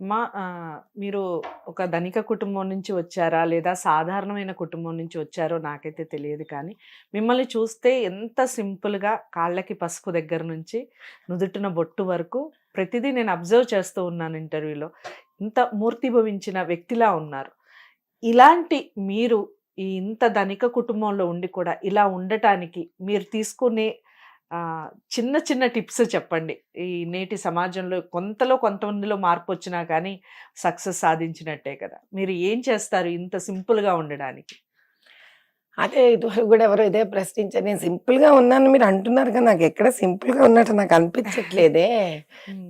మా మీరు ఒక ధనిక కుటుంబం నుంచి వచ్చారా? లేదా సాధారణమైన కుటుంబం నుంచి వచ్చారో నాకైతే తెలియదు కానీ మిమ్మల్ని చూస్తే ఎంత సింపుల్గా కాళ్ళకి పసుపు దగ్గర నుంచి నుదుటిన బొట్టు వరకు ప్రతిదీ నేను అబ్జర్వ్ చేస్తూ ఉన్నాను ఇంటర్వ్యూలో. ఇంత మూర్తిభవించిన వ్యక్తిలా ఉన్నారు. ఇలాంటి మీరు ఈ ఇంత ధనిక కుటుంబంలో ఉండి కూడా ఇలా ఉండటానికి మీరు తీసుకునే చిన్న చిన్న టిప్స్ చెప్పండి. ఈ నేటి సమాజంలో కొంతలో కొంతమందిలో మార్పు వచ్చినా కానీ సక్సెస్ సాధించినట్టే కదా. మీరు ఏం చేస్తారు ఇంత సింపుల్గా ఉండడానికి? అదే ఇదివరకు కూడా ఎవరో ఇదే ప్రశ్నించారు నేను సింపుల్గా ఉన్నాను మీరు అంటున్నారు కదా నాకు ఎక్కడ సింపుల్గా ఉన్నట్టు నాకు అనిపించట్లేదే.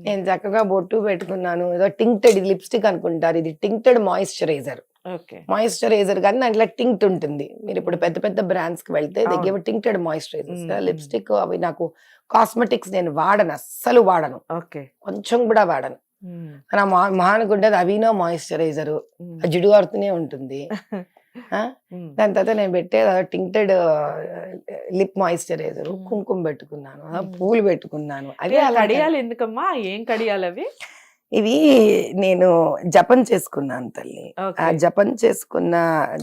నేను చక్కగా బొట్టు పెట్టుకున్నాను. ఏదో టింక్టెడ్ ఇది లిప్స్టిక్ అనుకుంటారు. ఇది టింక్టెడ్ మాయిశ్చరైజర్. మాయిశ్చరైజర్ కానీ దాంట్లో టింక్ట్ ఉంటుంది. మీరు ఇప్పుడు పెద్ద పెద్ద బ్రాండ్స్కి వెళ్తే. దగ్గర టింక్టెడ్ మాయిశ్చరైజర్స్. లిప్స్టిక్ అవి నాకు కాస్మెటిక్స్ నేను వాడను అస్సలు వాడను. ఓకే. కొంచెం కూడా వాడను. నా మా మహానుకుంటే అవినో మాయిశ్చరైజర్. జిడ్డు కారుతూనే ఉంటుంది? దాని తర్వాత నేను పెట్టే టింక్టెడ్ లిప్ మాయిశ్చరైజర్. కుంకుమ పెట్టుకున్నాను. పూలు పెట్టుకున్నాను. అలా కడియాలు ఎందుకమ్మా? ఏం కడియాలు అవి ఇవి నేను జపం చేసుకున్నాను తల్లి. ఆ జపం చేసుకున్న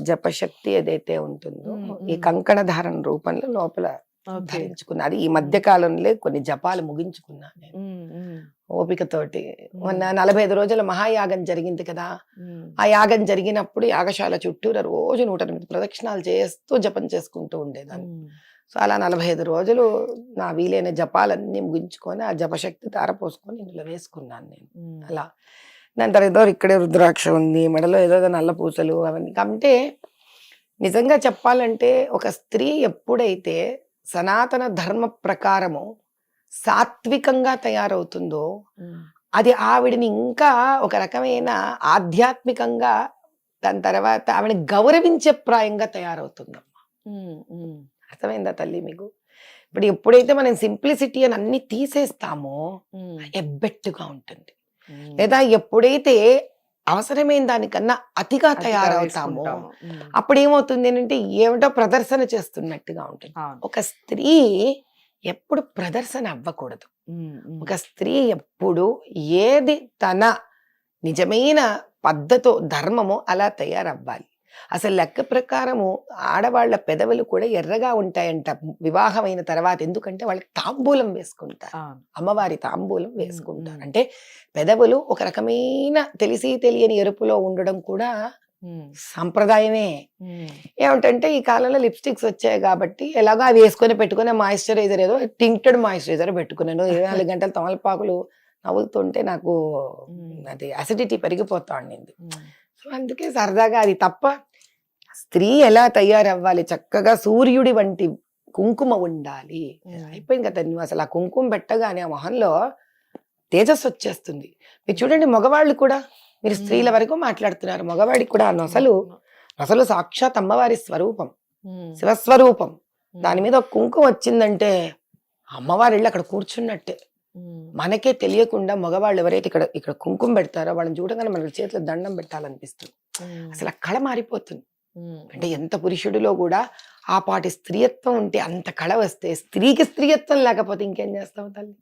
జపశక్తి ఏదైతే ఉంటుందో ఈ. కంకణ ధారణ రూపంలో లోపల ధరించుకున్నా. అది ఈ మధ్య కాలంలో కొన్ని జపాలు ముగించుకున్నాను నేను. ఓపికతోటి. మొన్న నలభై ఐదు రోజుల మహాయాగం జరిగింది కదా. ఆ యాగం జరిగినప్పుడు యాగశాల చుట్టూరా రోజు నూట ఎనిమిది ప్రదక్షిణాలు చేస్తూ జపం చేసుకుంటూ ఉండేదాన్ని. సో అలా నలభై ఐదు రోజులు నా వీలైన జపాలన్నీ ముగించుకొని ఆ జపశక్తి తారపోసుకొని ఇందులో వేసుకున్నాను నేను. అలా. దాని తర్వాత ఏదో ఇక్కడే రుద్రాక్ష ఉంది మెడలో ఏదో నల్ల పూసలు అవన్నీ. అంటే నిజంగా చెప్పాలంటే ఒక స్త్రీ ఎప్పుడైతే సనాతన ధర్మ ప్రకారము సాత్వికంగా తయారవుతుందో అది ఆవిడని ఇంకా ఒక రకమైన ఆధ్యాత్మికంగా దాని తర్వాత ఆవిడని గౌరవించే ప్రాయంగా తయారవుతుందమ్మా. అర్థమైందా తల్లి మీకు? ఇప్పుడు ఎప్పుడైతే మనం సింప్లిసిటీ అని అన్ని తీసేస్తామో ఎబ్బెట్టుగా ఉంటుంది. లేదా ఎప్పుడైతే అవసరమైన దానికన్నా అతిగా తయారవుతామో అప్పుడు ఏమవుతుంది అంటే ఏమిటో ప్రదర్శన చేస్తున్నట్టుగా ఉంటుంది. ఒక స్త్రీ ఎప్పుడు ప్రదర్శన అవ్వకూడదు. ఒక స్త్రీ ఎప్పుడు ఏది తన నిజమైన పద్ధతో ధర్మమో అలా తయారవ్వాలి. అసలు లెక్క ప్రకారము ఆడవాళ్ళ పెదవులు కూడా ఎర్రగా ఉంటాయంట. వివాహమైన తర్వాత ఎందుకంటే వాళ్ళకి తాంబూలం వేసుకుంటారు. అమ్మవారి తాంబూలం వేసుకుంటారు. అంటే పెదవులు ఒక రకమైన తెలిసి తెలియని ఎరుపులో ఉండడం కూడా సంప్రదాయమే. ఏమిటంటే ఈ కాలంలో లిప్స్టిక్స్ వచ్చాయి కాబట్టి ఎలాగో అవి వేసుకొని పెట్టుకునే మాయిశ్చరైజర్ ఏదో టింక్టెడ్ మాయిశ్చరైజర్ పెట్టుకున్నాను. ఇరవై నాలుగు గంటలు తమలపాకులు నవ్వుతుంటే నాకు. అది అసిడిటీ పెరిగిపోతా ఉండింది. సో అందుకే సరదాగా అది తప్ప స్త్రీ ఎలా తయారవ్వాలి? చక్కగా సూర్యుడి వంటి కుంకుమ ఉండాలి. అయిపోయింది కదా నువ్వు. అసలు ఆ కుంకుమ పెట్టగానే ఆ మొహంలో తేజస్సు వచ్చేస్తుంది. మీరు చూడండి మగవాళ్ళు కూడా మీరు స్త్రీల మ్మ్. వరకు మాట్లాడుతున్నారు. మగవాడికి కూడా ఆ నొసలు అసలు సాక్షాత్ అమ్మవారి స్వరూపం. ఉమ్, శివస్వరూపం. దాని మీద కుంకుమ వచ్చిందంటే అమ్మవారి వెళ్ళి అక్కడ కూర్చున్నట్టే. మనకే తెలియకుండా మగవాళ్ళు ఎవరైతే ఇక్కడ ఇక్కడ కుంకుమ పెడతారో వాళ్ళని చూడగానే మన చేతిలో దండం పెట్టాలనిపిస్తుంది. అసలు ఆ కళ మారిపోతుంది. అంటే ఎంత పురుషుడిలో కూడా ఆ పాటి స్త్రీయత్వం ఉంటే అంత కళ వస్తే స్త్రీకి స్త్రీయత్వం లేకపోతే ఇంకేం చేస్తావు తల్లి?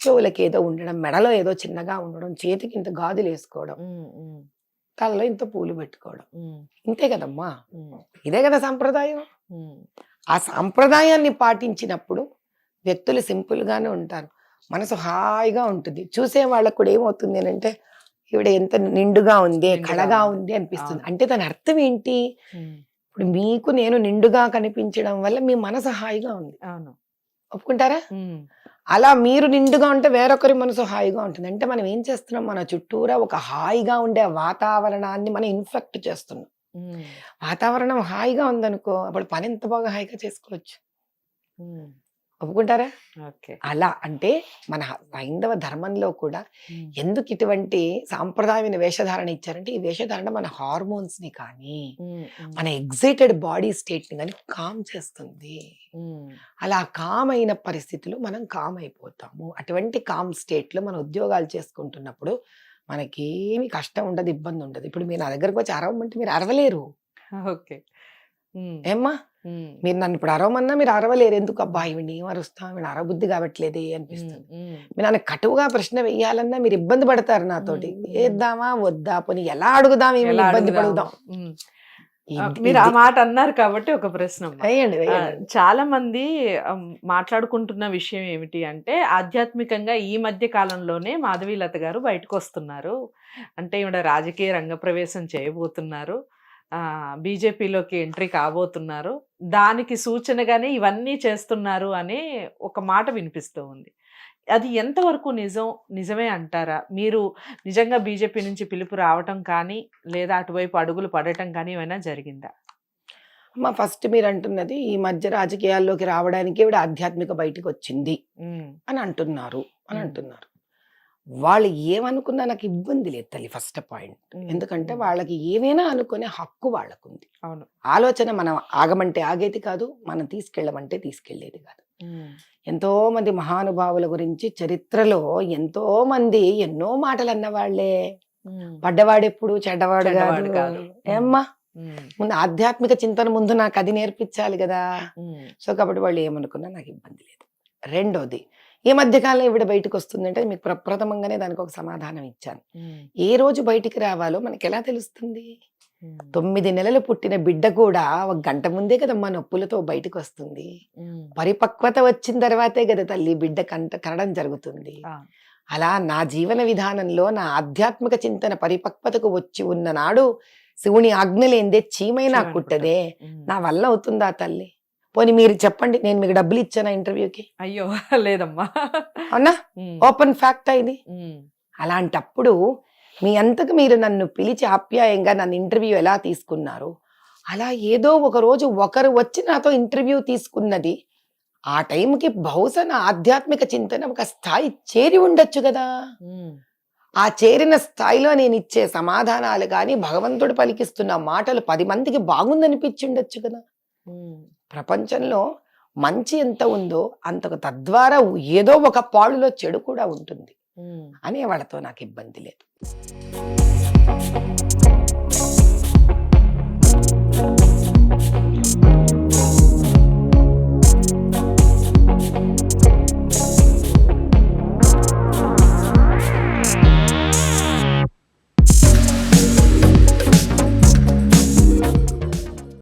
చెవులకి ఏదో ఉండడం మెడలో ఏదో చిన్నగా ఉండడం చేతికి ఇంత గాజులు వేసుకోవడం తలలో ఇంత పూలు పెట్టుకోవడం. ఇంతే కదమ్మా? ఇదే కదా సంప్రదాయం. ఆ సాంప్రదాయాన్ని పాటించినప్పుడు వ్యక్తులు సింపుల్ గానే ఉంటారు. మనసు హాయిగా ఉంటుంది. చూసే వాళ్ళకు కూడా ఏమవుతుంది అని అంటే ఈవిడ ఎంత నిండుగా ఉంది కళగా ఉంది. అనిపిస్తుంది. అంటే దాని అర్థం ఏంటి? ఇప్పుడు మీకు నేను నిండుగా కనిపించడం వల్ల మీ మనసు హాయిగా ఉంది. అవును. ఒప్పుకుంటారా? అలా మీరు నిండుగా ఉంటే వేరొకరి మనసు హాయిగా ఉంటుంది. అంటే మనం ఏం చేస్తున్నాం? మన చుట్టూరా ఒక హాయిగా ఉండే వాతావరణాన్ని మనం ఇన్ఫెక్ట్ చేస్తున్నాం. వాతావరణం హాయిగా ఉందనుకో అప్పుడు పని ఎంత బాగా హాయిగా చేసుకోవచ్చు? ఒప్పుకుంటారా? ఓకే. అలా అంటే మన హైందవ ధర్మంలో కూడా ఎందుకు ఇటువంటి సాంప్రదాయమైన వేషధారణ ఇచ్చారంటే ఈ వేషధారణ మన హార్మోన్స్ని కానీ మన ఎగ్జైటెడ్ బాడీ స్టేట్ని కానీ కామ్ చేస్తుంది. అలా కామ్ అయిన పరిస్థితులు మనం కామ్ అయిపోతాము. అటువంటి కామ్ స్టేట్లో మనం ఉద్యోగాలు చేసుకుంటున్నప్పుడు మనకి ఏమి కష్టం ఉండదు ఇబ్బంది ఉండదు. ఇప్పుడు మీరు నా దగ్గరకు వచ్చి అరవమంటే మీరు అరవలేరు. ఓకే. ఏమ్మా? మీరు నన్ను ఇప్పుడు అరవమన్నా మీరు అరవలేరు. ఎందుకు అబ్బా ఇవన్నీ ఏం అరుస్తాం? ఇవి అరబుద్ధి కావట్లేదే అనిపిస్తుంది. మీరు నన్ను కటువుగా ప్రశ్న వెయ్యాలన్నా మీరు ఇబ్బంది పడతారు నాతోటి. వేద్దామా వద్దా? పోనీ ఎలా అడుగుదాం? ఏమి ఇబ్బంది? పడుదాం మీరు ఆ మాట అన్నారు కాబట్టి ఒక ప్రశ్న చాలా మంది మాట్లాడుకుంటున్న విషయం ఏమిటి అంటే ఆధ్యాత్మికంగా ఈ మధ్య కాలంలోనే మాధవీలత గారు బయటకు వస్తున్నారు. అంటే ఈవిడ రాజకీయ రంగ ప్రవేశం చేయబోతున్నారు. బీజేపీలోకి ఎంట్రీ కాబోతున్నారు. దానికి సూచనగానే ఇవన్నీ చేస్తున్నారు అనే ఒక మాట వినిపిస్తూ ఉంది. అది ఎంతవరకు నిజం? నిజమే అంటారా? మీరు నిజంగా బీజేపీ నుంచి పిలుపు రావటం కానీ లేదా అటువైపు అడుగులు పడటం కానీ ఏమైనా జరిగిందా? అమ్మా ఫస్ట్ మీరు అంటున్నది ఈ మధ్య రాజకీయాల్లోకి రావడానికి ఇవిడ ఆధ్యాత్మిక బయటికి వచ్చింది అని అంటున్నారు. అని. అంటున్నారు. వాళ్ళు ఏమనుకున్నా నాకు ఇబ్బంది లేదు తల్లి ఫస్ట్ పాయింట్ ఎందుకంటే వాళ్ళకి ఏమైనా అనుకునే హక్కు వాళ్ళకుంది. అవును. ఆలోచన మనం ఆగమంటే ఆగేది కాదు మనం తీసుకెళ్ళమంటే తీసుకెళ్ళేది కాదు. ఎంతో మంది మహానుభావుల గురించి చరిత్రలో ఎంతో మంది ఎన్నో మాటలు అన్నవాళ్ళే పడ్డవాడెప్పుడు చెడ్డవాడు కాదు. ఏమ్మా? ముందు ఆధ్యాత్మిక చింతన ముందు నాకు అది నేర్పించాలి కదా. సో కాబట్టి వాళ్ళు ఏమనుకున్నా నాకు ఇబ్బంది లేదు. రెండోది ఈ మధ్యకాలం ఇవిడ బయటకు వస్తుందంటే మీకు ప్రప్రథమంగానే దానికి ఒక సమాధానం ఇచ్చాను. ఏ రోజు బయటికి రావాలో మనకి ఎలా తెలుస్తుంది? తొమ్మిది నెలలు పుట్టిన బిడ్డ కూడా ఒక గంట ముందే కదమ్మా నొప్పులతో బయటకు వస్తుంది. పరిపక్వత వచ్చిన తర్వాతే కదా తల్లి బిడ్డ కంట కనడం జరుగుతుంది. అలా నా జీవన విధానంలో నా ఆధ్యాత్మిక చింతన పరిపక్వతకు వచ్చి ఉన్న నాడు శివుని ఆజ్ఞలేందే చీమైనా కుట్టదే. నా వల్ల అవుతుందా తల్లి? పోనీ మీరు చెప్పండి నేను మీకు డబ్బులు ఇచ్చానా ఇంటర్వ్యూకి? అయ్యో లేదమ్మా. అవునా? ఓపెన్ ఫ్యాక్ట్ ఇది ఉమ్, అలాంటప్పుడు మీ అంతకు మీరు నన్ను పిలిచి ఆప్యాయంగా నన్ను ఇంటర్వ్యూ ఎలా తీసుకున్నారు? అలా ఏదో ఒక రోజు ఒకరు వచ్చి నాతో ఇంటర్వ్యూ తీసుకున్నది. ఆ టైంకి బహుశా నా ఆధ్యాత్మిక చింతన ఒక స్థాయి చేరి ఉండొచ్చు కదా. ఆ చేరిన స్థాయిలో నేను ఇచ్చే సమాధానాలు కానీ భగవంతుడు పలికిస్తున్న మాటలు పది మందికి బాగుందనిపించి ఉండొచ్చు కదా ప్రపంచంలో మంచి ఎంత ఉందో అంతకు తద్వారా ఏదో ఒక పాడులో చెడు కూడా ఉంటుంది. అనే వాళ్ళతో నాకు ఇబ్బంది లేదు